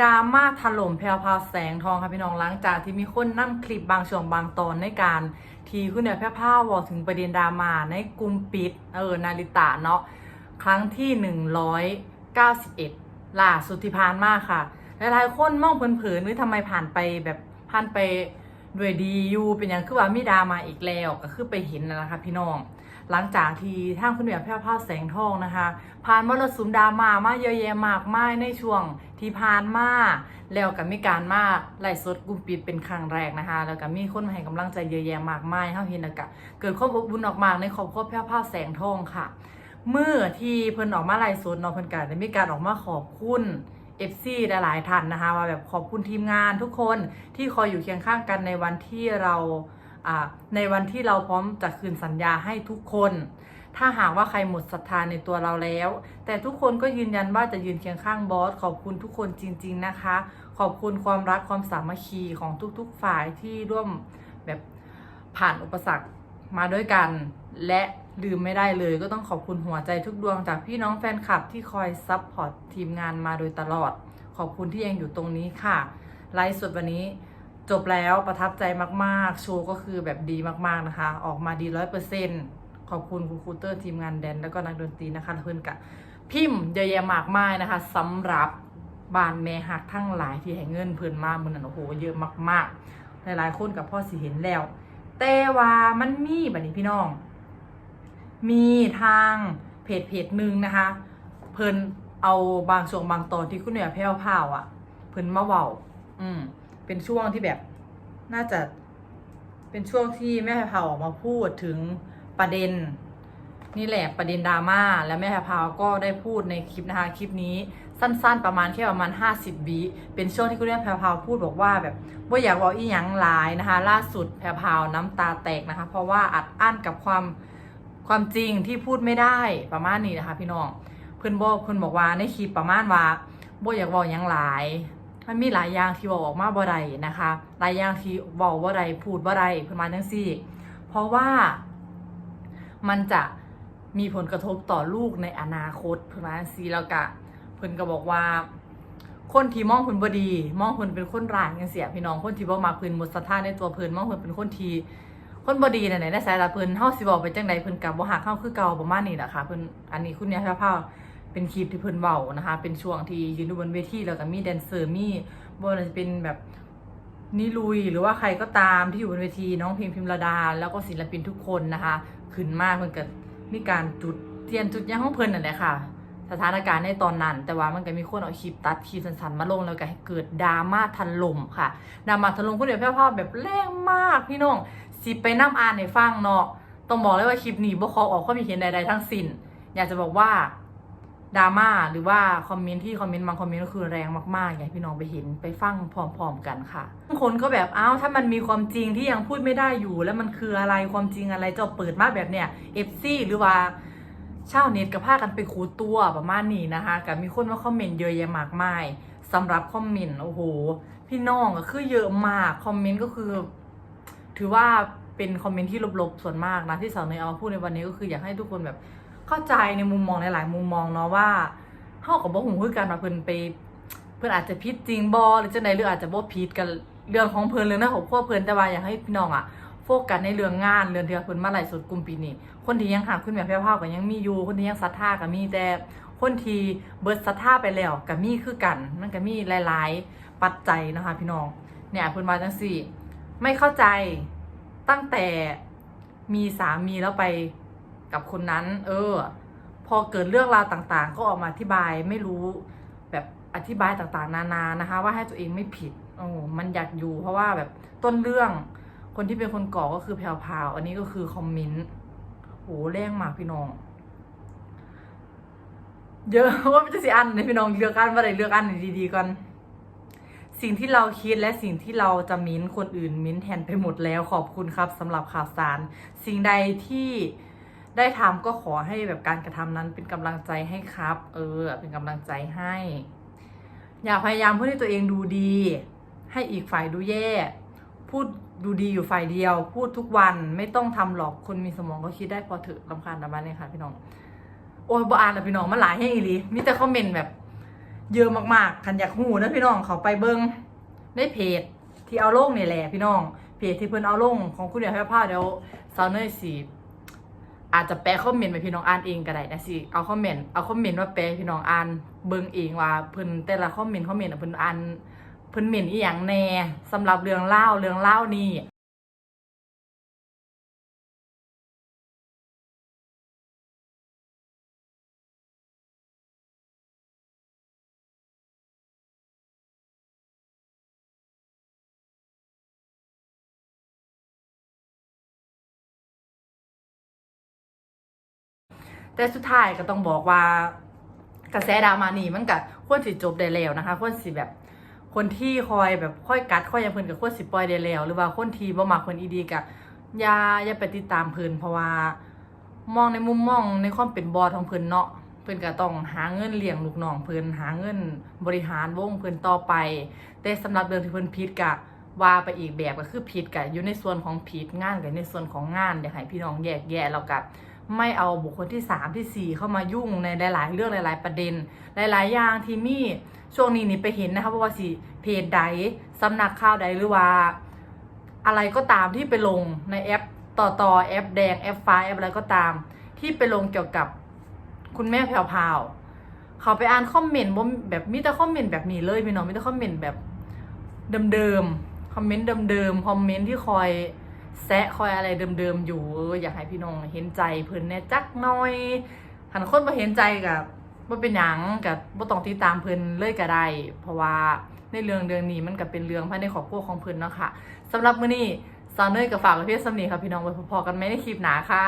ดราม่าถล่มแพรวพาแสงทองค่ะพี่น้องหลังจากที่มีคนนำคลิปบางช่วงบางตอนในการ ทีคุณเนี่ยแพร่พราวบอกถึงประเด็นดราม่าในกลุ่มปิดเออนาริตะเนาะครั้งที่ 191 ล่าสุดที่ผ่านมาค่ะ หลายๆคนมองเผินๆหรือทำไมผ่านไปแบบผ่านไปด้วยดีอยู่เป็นอย่างคือว่ามีดราม่าอีกแล้วก็คือไปเห็นนะนะคะพี่น้อง หลังจากที่ทางคุณเหนือแพร่พราวแสงทองนะคะ ผ่านมรสุมดราม่ามาเยอะแยะมากมายในช่วงที่ผ่านมาแล้วก็มีการมาไล่สดกลุ่มปิดเป็นครั้งแรกนะคะ แล้วก็มีคนมาให้กำลังใจเยอะแยะมากมายเฮาเห็นแล้วก็เกิดความอบอุ่นออกมาในครอบครัวแพร่พราวแสงทองค่ะเมื่อที่เพิ่นออกมาไล่สดเนาะเพิ่นก็ได้มีการออกมาขอบคุณ FC หลายๆท่านนะคะว่าแบบขอบคุณทีมงานทุกคนที่คอยอยู่เคียงข้างกันในวันที่เรา ในวันที่เราพร้อมจะคืนสัญญาให้ทุกคน ถ้าหากว่าใครหมดศรัทธาในตัวเราแล้ว แต่ทุกคนก็ยืนยันว่าจะยืนเคียงข้างบอส ขอบคุณทุกคนจริง ๆนะคะ ขอบคุณความรักความสามัคคีของทุกๆฝ่ายที่ร่วมแบบผ่านอุปสรรคมาด้วยกัน และลืมไม่ได้เลยก็ต้องขอบคุณหัวใจทุกดวงจากพี่น้องแฟนคลับที่คอยซัพพอร์ตทีมงานมาโดยตลอด ขอบคุณที่ยังอยู่ตรงนี้ค่ะ ไลฟ์สดวันนี้ จบแล้วประทับใจมากๆ โชว์ก็คือแบบดีมากๆนะคะ ออกมาดีร้อยเปอร์เซ็นต์ขอบคุณคุณครูเตอร์ทีมงานแดน แล้วก็นักดนตรีนะคะเพื่อนกับพิมพ์เยอะแยะมากมายนะคะสำหรับบานแม่หักทั้งหลายที่ให้เงินเพื่อนมากมันนะโอ้โหเยอะมากๆ หลายๆคนกับพ่อสิเห็นแล้ว แต่ว่ามันมีแบบนี้พี่น้อง มีทางเพจเพจหนึ่งนะคะ เพิ่นเอาบางช่วงบางตอนที่คุณเหนือแพ้วพราวอะ เพิ่นมาเว้าอืม เป็นช่วงที่แบบน่าจะเป็นช่วงที่แม่แพรพาวออกมาพูดถึงประเด็น นี่แหละประเด็นดราม่าและแม่แพรพาวก็ได้พูดในคลิปนะคะคลิปนี้สั้นๆ ประมาณแค่ประมาณ 50วิเป็นช่วงที่คุณแม่แพรพาวพูดบอกว่าแบบว่าอยากบอกอีหยังหลายนะคะ ล่าสุดแพรพาวน้ำตาแตกนะคะ เพราะว่าอัดอั้นกับความความจริงที่พูดไม่ได้ประมาณนี้นะคะ พี่น้องเพื่อนบอกเพื่อนบอกว่าในคลิปประมาณว่าบ่อยากบอกยังหลาย มันมีหลายอย่างที่บอกออกมาบ่ได้นะคะ หลายอย่างที่บอกว่าใดพูดว่าใดเพื่อนมาทั้งสี่ เพราะว่ามันจะมีผลกระทบต่อลูกในอนาคตเพื่อนมาทั้งสี่แล้วก็เพื่อนก็บอกว่า คนที่มองเพิ่นบ่ดี มองเพิ่นเป็นคนร้ายจังเสียพี่น้องคนที่บ่มาเพิ่นหมดศรัทธาในตัวเพิ่นมองเพิ่นเป็นคนที่คนบ่ดีนั่นแหละใสายตาเพิ่นเฮาสิบอกไปจังใดเพิ่นก็บ่ฮักเฮาคือเก่าประมาณนี้แหละค่ะเพิ่นอันนี้คุณเนี่ยพาพา เป็นคลิปที่เพิ่นเว้านะคะ เป็นช่วงที่ยืนอยู่บนเวทีแล้วก็มีแดนเซอร์มีบ่ว่าจะเป็นแบบนิลุยหรือว่าใครก็ตามที่อยู่บนเวทีน้องพิมพิมระดา แล้วก็ศิลปินทุกคนนะคะขึ้นมากเพิ่นก็มีการจุดเทียนจุดยังของเพิ่นนั่นแหละค่ะ สถานการณ์ในตอนนั้น แต่ว่ามันก็มีคนเอาคลิปตัดคลิปสั้นๆมาลงแล้วก็ให้เกิดดราม่าถล่มค่ะดราม่าถล่มคุณเดี๋ยวแพร่ภาพแบบแรงมากพี่น้องสิไปน้ำอ่านในฟังเนาะต้องบอกเลยว่าคลิปนี้บ่ขอออกความคิดเห็นใดๆทั้งสิ้น อยากจะบอกว่า ดราม่าหรือว่าคอมเมนต์ที่คอมเมนต์บางคอมเมนต์ก็คือแรงมากๆ อยากให้พี่น้องไปเห็นไปฟังพร้อมๆกันค่ะบางคนก็แบบอ้าวถ้ามันมีความจริงที่ยังพูดไม่ได้อยู่ แล้วมันคืออะไรความจริงอะไรจะเปิดมาแบบเนี้ยเอฟซีหรือว่าชาวเน็ตก็พากันไปขูดตัวประมาณนี้นะคะกับมีคนมาคอมเมนต์เยอะแยะมากมายสำหรับคอมเมนต์โอ้โหพี่น้องก็คือเยอะมากคอมเมนต์ก็คือ ถือว่าเป็นคอมเมนต์ที่ลบๆส่วนมากนะที่สาวเนยเอามาพูดในวันนี้ก็คืออยากให้ทุกคนแบบ เข้าใจในมุมมองหลายๆ มุมมองเนาะว่าเฮากับบ่ฮู้คือกันว่าเพิ่นไป เพิ่นอาจจะผิดจริงบ่หรือจังไดหรืออาจจะบ่ผิดกันเรื่องของเพิ่นเรื่องในครอบครัวเพิ่นแต่ว่าอยากให้พี่น้องอะโฟกัสในเรื่องงานเรื่องที่เพิ่นมาไล่สดกลุ่มปีนี้คนที่ยังหาขึ้นแบบแพ้วๆก็ยังมีอยู่คนที่ยังศรัทธาก็มีแต่คนที่เบิดศรัทธาไปแล้วก็มีคือกัน มันก็มีหลาย ๆ ปัจจัยนะคะ พี่น้องเนี่ยเพิ่นมาจังซี่ ไม่เข้าใจตั้งแต่มีสามีแล้วไป กับคนนั้น เออ พอเกิดเรื่องราวต่างๆ ก็ออกมาอธิบายไม่รู้แบบอธิบายต่างๆ นานานะคะ ว่าให้ตัวเองไม่ผิดโอ้มันอยากอยู่เพราะว่าแบบต้นเรื่อง คนที่เป็นคนก่อก็คือแพรวพราวอันนี้ก็คือคอมเมนต์โหแรงมากพี่น้องเยอะว่ามันจะสิอันเลยพี่น้องเลือกอันว่าใดเลือกอันไหนดีๆก่อนสิ่งที่เราคิดและสิ่งที่เราจะมิ้นท์คนอื่นมิ้นท์แทนไปหมดแล้วขอบคุณครับสำหรับข่าวสาร สิ่งใดที่ ได้ทำก็ขอให้แบบการกระทำนั้นเป็นกำลังใจให้ครับ เออ เป็นกำลังใจให้ อย่าพยายามเพูดให้ตัวเองดูดี ให้อีกฝ่ายดูแย่ พูดดูดีอยู่ฝ่ายเดียว พูดทุกวันไม่ต้องทำหรอกคนมีสมองก็คิดได้พอเถอะลำคาญประมาณนี้ค่ะพี่น้องโอ้ยบ่อ่านแล้วพี่น้องมันหลายแห้อีลีมีแต่คอมเมนต์แบบ เยอะมากๆคันอยากหูนะพี่น้องเขาไปเบิงในเพจที่เอาลงเนี่ยแหละพี่น้องเพจที่เพิ่นเอาลงของคุณเดียวให้ผ้าเดี๋ยวซาวเนยสิ อาจจะแปลคอมเมนต์ไปพี่น้องอ่านเองก็ได้นะสิ เอาคอมเมนต์เอาคอมเมนต์ว่าแปลพี่น้องอ่านเบิ่งเองว่าเพิ่นแต่ละคอมเมนต์คอมเมนต์อะเพิ่นอ่านเพิ่นเมนต์อีหยังแน่สำหรับเรื่องเล่าเรื่องเล่านี่ แต่สุดท้ายก็ต้องบอกว่ากระแสดราม่านี่มันก็ควรสิจบได้แล้วนะคะ ควรสิแบบคนที่คอยแบบค่อยกัดค่อยยังเพิ่นก็ควรสิปล่อยได้แล้ว หรือว่าคนที่บ่มักเพิ่นอีดีก็อย่าอย่าไปติดตามเพิ่นเพราะว่ามองในมุมมองในความเป็นบอของเพิ่นเนาะเพิ่นก็ต้องหาเงินเลี้ยงลูกน้องเพิ่นหาเงินบริหารวงเพิ่นต่อไป แต่สำหรับเรื่องที่เพิ่นผิดก็ว่าไปอีกแบบก็คือผิดก็อยู่ในส่วนของผิดงานก็ในส่วนของงานอยากให้พี่น้องแยกแยะแล้วก็ ไม่เอาบุคคลที่สามที่สี่เข้ามายุ่งในหลาย ๆ เรื่องหลาย ๆ ประเด็น หลาย ๆ อย่างที่มีช่วงนี้นี่ไปเห็นนะคะเพราว่าสิเพจใดสำนักข่าวใดหรือว่า อะไรก็ตามที่ไปลงในแอปต่อต่อแอปแดงแอปฟ้าแอปอะไรก็ตาม ที่ไปลงเกี่ยวกับคุณแม่แพรวพาวเขาไปอ่านคอมเมนต์ว่าแบบมีแต่คอมเมนต์แบบนี้เลยพี่น้องมีแต่คอมเมนต์แบบเดิมๆคอมเมนต์เดิมๆคอมเมนต์ที่คอย แซะคอยอะไรเดิมๆอยู่ อยากให้พี่น้องเห็นใจเพิ่นแน่จักหน่อยหันคนมาเห็นใจกับว่าเป็นหยังกับว่าต้องติดตามเพิ่นเลยก็ได้ เพราะว่าในเรื่องเรื่องนี้มันก็เป็นเรื่องภายในครอบครัวของเพิ่นเนาะค่ะสำหรับมื้อนี้ซาวเนยกับฝากไว้เพียงสำนีค่ะพี่น้องไว้พอๆกันไหมในคลิปหนาค่ะ